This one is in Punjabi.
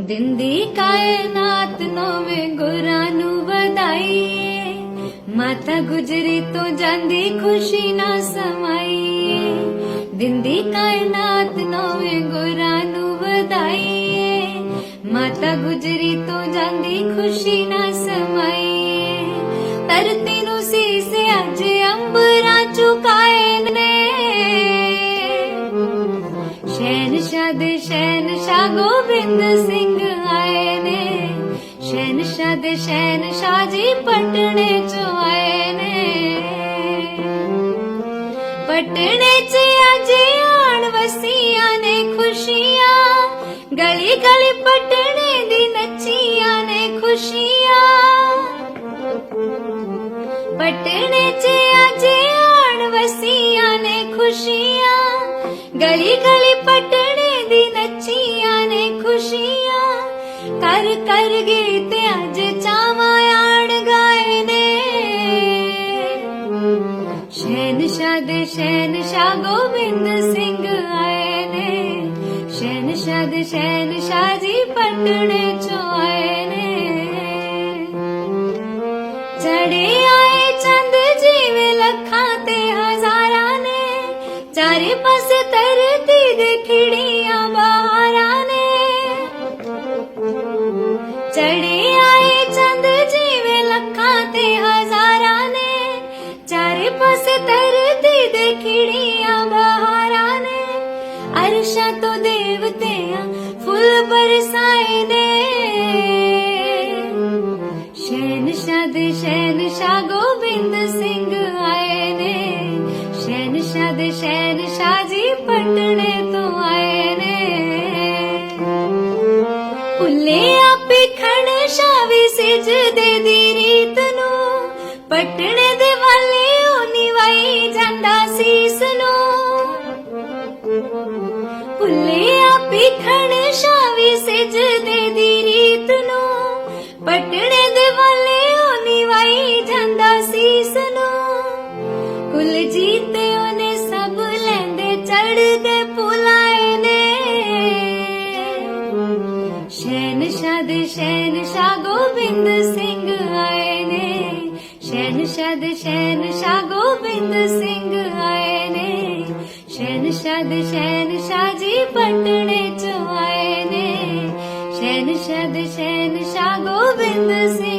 ਦਿੰਦੀ ਕਾਇਨਾਤ ਨੋਵੇਂ ਗੁਰਾਂ ਨੂੰ ਵਧਾਈਏ। ਮਾਤਾ ਗੁਜਰੀ ਤੋਂ ਜਾਂਦੀ ਖੁਸ਼ੀ ਨਾ ਸਮਾਈਏ। ਦਿੰਦੀ ਕਾਇਨਾਤ ਨੋਵੇਂ ਗੁਰਾਂ ਨੂੰ ਵਧਾਈਏ। ਮਾਤਾ ਗੁਜਰੀ ਤੋਂ ਜਾਂਦੀ ਖੁਸ਼ੀ ਨਾ ਸਮਾਈਏ। ਸ਼ਹਿਨशाह ਦੇ ਸ਼ਹਿਨशाह ਗੋਬਿੰਦ ਸਿੰਘ ਆਏ ਨੇ। ਸ਼ਹਿਨशाह ਦੇ ਸ਼ਹਿਨशाह ਜੀ ਪਟਣੇ ਚੋਂ ਆਏ ਨੇ। ਪਟਣੇ ਚ ਅੱਜ ਆਣ ਵਸੀਆਂ ਨੇ ਖੁਸ਼ੀਆਂ। ਗਲੀ ਗਲੀ ਪਟਣੇ ਦੀ ਨੱਚੀਆਂ ਨੇ ਖੁਸ਼ੀਆਂ। ਪਟਣੇ ਚ ਅੱਜ ਆਣ ਵਸੀਆਂ ਨੇ ਖੁਸ਼ੀਆਂ। ਗਲੀ ਗਲੀ ਸੋਹੀਆਂ ਕਰ ਕਰ ਗੀਤ ਅਜ ਚਾਵਾਂ ਆਣ ਗਾਏ ਨੇ। ਸ਼ੈਨ ਸ਼ਾਹ ਦੇ ਸ਼ੈਨ ਸ਼ਾਹ ਗੋਬਿੰਦ ਸਿੰਘ ਆਏ ਨੇ। ਸ਼ੈਨ ਸ਼ਾਹ ਦੇ ਸ਼ੈਨ ਸ਼ਾਹ ਜੀ ਪਟਣੇ ਚੋਂ से तरती देखिया बहारा ने अरशा तो देवतिया फुल बरसाए ने शहनशाह दे शहनशाह गोविंद सिंह आए ने शहनशाह दे शहनशाह जी पटने तो आए ने ਭੁੱਲੇ ਆਪੇ ਖਣ ਸ਼ਾਵੀ ਸਿਜਦੇ ਦੀ ਰੀਤ ਵਿਖਣ ਸ਼ਾਵੀ ਸਜਦੇ ਦੀ ਰੀਤ ਨੂੰ। ਪਟਣੇ ਦੇ ਵਾਲੇ ਉਹ ਨਿਵਾਈ ਜਾਂਦਾ ਸੀਸ ਨੂੰ। ਕੁਲ ਜੀਤੇ ਉਹਨੇ ਸਭ ਲੈਂਦੇ ਚੜਦੇ ਪੁਲਾਏ ਨੇ। ਸ਼ੈਨ ਸ਼ਾਹ ਦੇ ਸ਼ੈਨ ਸ਼ਾਹ ਗੋਬਿੰਦ ਸਿੰਘ ਆਏ ਨੇ। ਸ਼ੈਨ ਸ਼ਾਹ ਦੇ ਸ਼ੈਨ ਸ਼ਾਹ ਗੋਬਿੰਦ ਸਿੰਘ शन शाजी पठने चायने शन गोविंद गोबिन्द